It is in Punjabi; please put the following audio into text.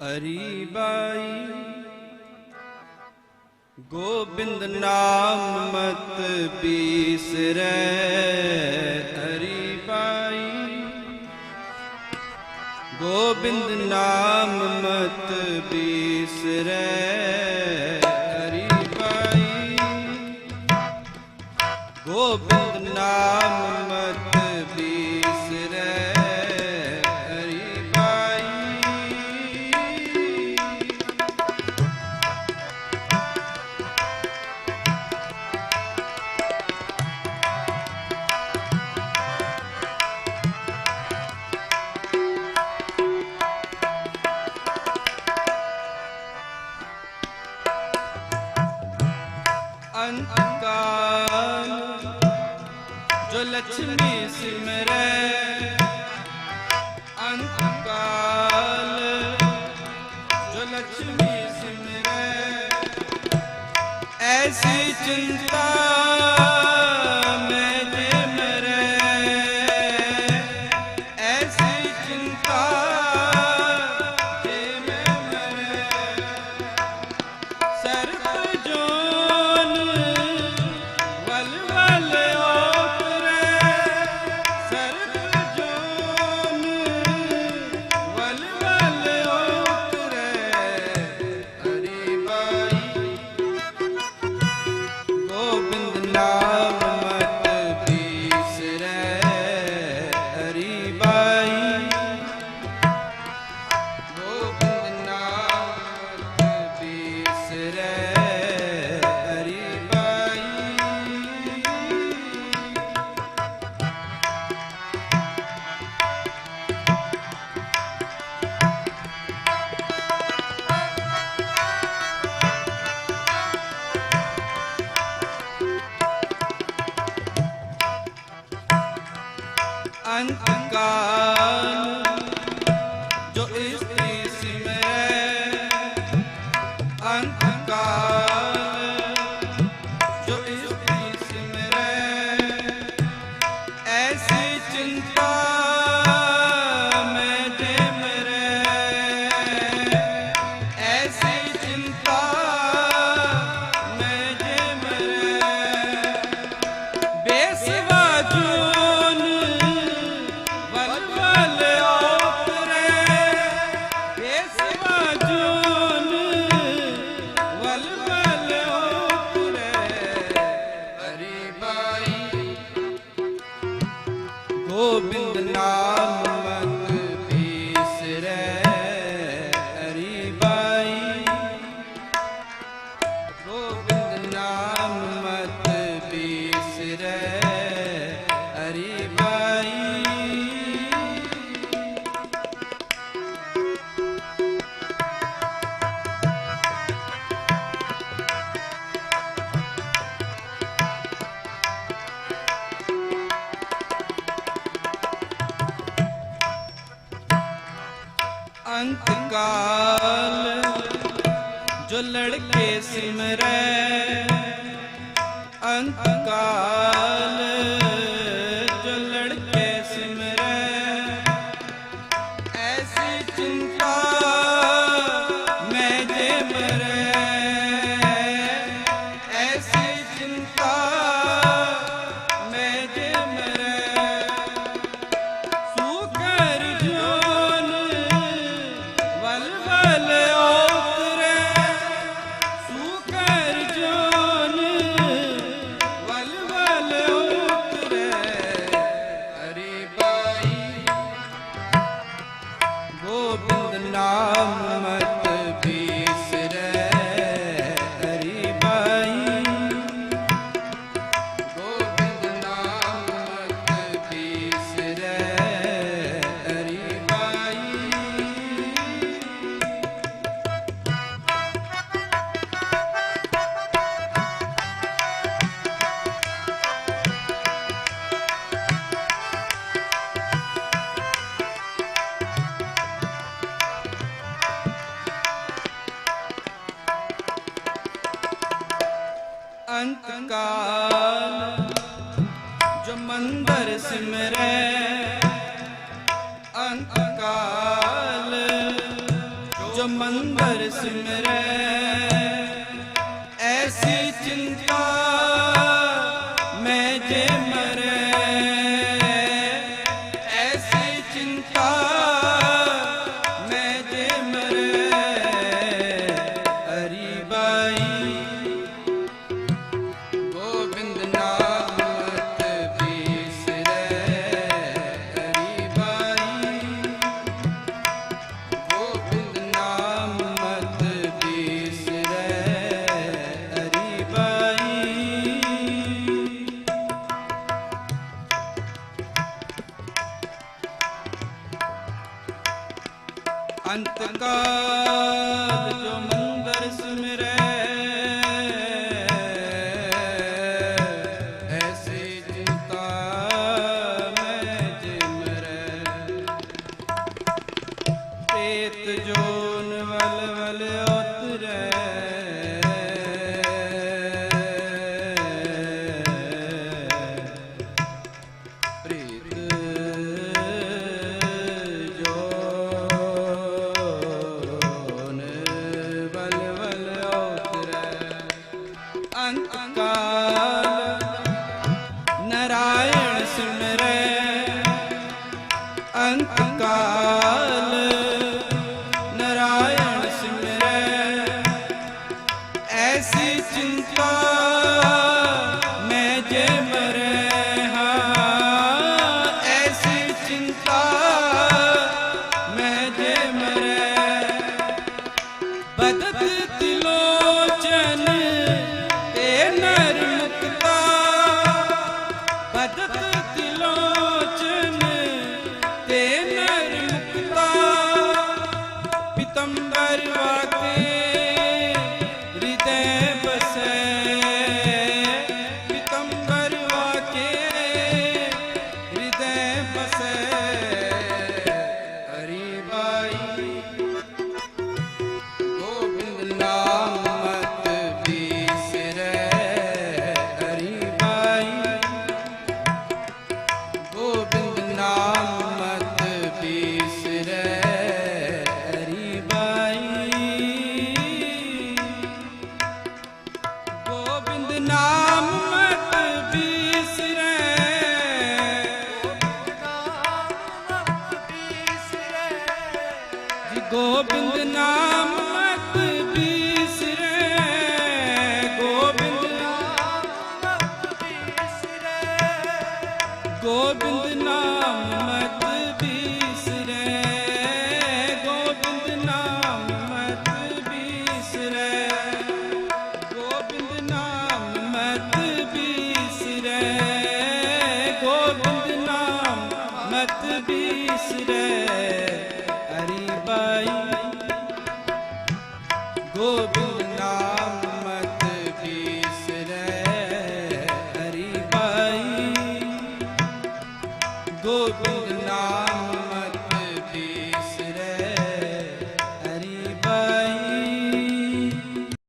ਅਰੀ ਬਾਈ ਗੋਬਿੰਦ ਨਾਮ ਮਤ ਬੀਸਰੈ ਅਰੀ ਬਾਈ ਗੋਬਿੰਦ ਨਾਮ ਮਤ ਬੀਸਰੈ ਅਰੀ ਬਾਈ ਗੋਬਿੰਦ ਨਾਮ ਅੰਤ ਕਾਲ ਜੋ ਲక్ష్ਮੀ ਸਿਮਰੈ ਅੰਤ ਕਾਲ ਜੋ ਲక్ష్ਮੀ ਸਿਮਰੈ ਐਸੀ ਚਿੰਤਾ ਅੰਕਾਲ गोविंद नाम ਅੰਤ ਕਾਲ ਜੋ ਲੜਕੇ ਸਿਮਰੈ ਅੰਤ ਕਾਲ। 아멘. अंत का ਅੰਤ ਕਾਲ ਜੀ ਗੋਬਿੰਦ ਗੋਬਿੰਦ ਨਾਮ